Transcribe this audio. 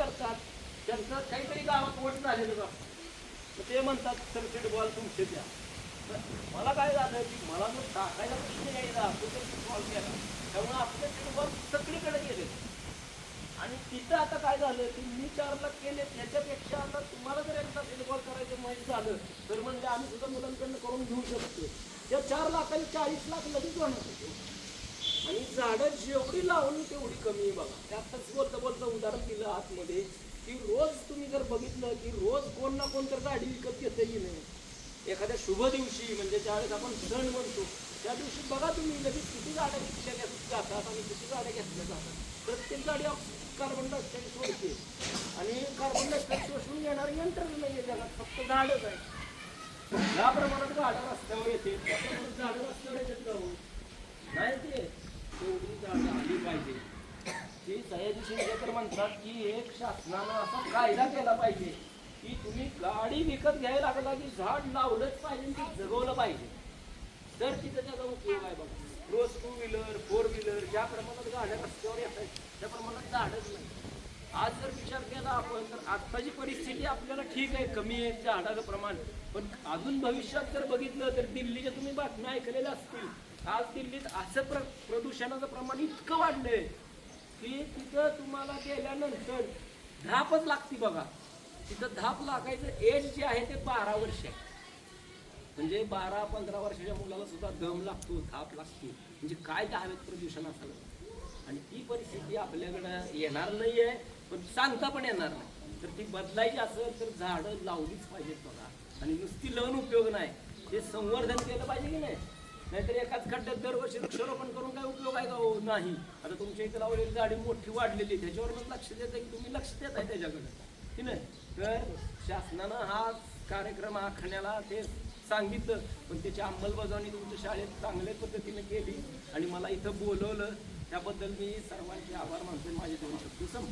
करतात. त्यांचं काहीतरी गावात वोट झालेलं असतं तर ते म्हणतात सर्किट बॉल तुमचे द्या. मला काय झालं की मला जर टाकायला प्रश्न यायला तो बॉल केला त्यामुळे आपले बॉल सगळीकडे गेले. आणि तिथं आता काय झालं की मी चार लाख केले त्याच्यापेक्षा आता तुम्हाला जर एकदा बॉल करायचं माहीत झालं तर म्हणजे आम्ही सुद्धा मुलांकडनं करून घेऊ शकतो. त्या चार लाखांनी चाळीस लाख लगेच होणार. झाडं जेवढी लावली तेवढी कमी आहे बघा. ते आत्ताच बोलता बोलता उदाहरण दिलं आतमध्ये की रोज तुम्ही जर बघितलं की रोज कोण ना कोण तर गाडी विकत घेता येईल एखाद्या शुभ दिवशी म्हणजे ज्यावेळेस आपण सण म्हणतो त्या दिवशी बघा तुम्ही लगेच किती गाड्या घेतल्या घेत- जातात आणि किती गाड्या घेतल्या जातात. प्रत्येक गाडी कार्बन डायऑक्साईड सोडते. आणि कार्बन डायऑक्साईड शोषून घेणारं यंत्रच नाही आहे जगात फक्त झाडच आहे ज्या प्रमाणात गाड्या रस्त्यावर येते. झाडं रस्त्यावर येतात का हो? नाही ते तेवढी झाडं आली पाहिजे ती सयाजी शिंदे तर म्हणतात की एक शासनानं असा कायदा केला पाहिजे की तुम्ही गाडी विकत घ्यायला लागला की झाड लावलंच पाहिजे ते जगवलं पाहिजे. तर तिथं त्याचा उपयोग आहे बघा. रोज टू व्हीलर फोर व्हीलर ज्या प्रमाणात गाड्या रस्त्यावर येतात त्या प्रमाणात झाडच नाही. आज जर विचार केला आपण तर आत्ताची परिस्थिती आपल्याला ठीक आहे कमी आहे झाडाचं प्रमाण. पण अजून भविष्यात जर बघितलं तर दिल्लीच्या तुम्ही बातम्या ऐकलेल्या असतील. आज दिल्लीत असं प्र प्रदूषणाचं प्रमाण इतकं वाढलंय की तिथं तुम्हाला गेल्यानंतर धापच लागते बघा. तिथं धाप लागायचं एज जे आहे ते बारा वर्ष आहे. म्हणजे बारा पंधरा वर्षाच्या मुलाला सुद्धा दम लागतो धाप लागतो. म्हणजे काय त्या हवेत प्रदूषण असलं? आणि ती परिस्थिती आपल्याकडं येणार नाही आहे पण सांगता पण येणार नाही. तर ती बदलायची असेल तर झाडं लावलीच पाहिजेत बघा. आणि नुसती लावून उपयोग नाही. ते संवर्धन केलं पाहिजे की नाही? नाहीतर एकाच खड्ड्यात दरवर्षी वृक्षारोपण करून काय उपयोग आहे का हो? नाही. आता तुमच्या इथे लावलेली झाडी मोठी वाढलेली आहे, त्याच्यावरच लक्ष देत आहे की तुम्ही लक्ष देत आहे त्याच्याकडे. की नाही? तर शासनानं हा कार्यक्रम आखण्याला ते सांगितलं. पण त्याची अंमलबजावणी तुमच्या शाळेत चांगल्या पद्धतीने केली. आणि मला इथं बोलवलं. त्याबद्दल मी सर्वांचे आभार मानतो माझे दोन शब्द सम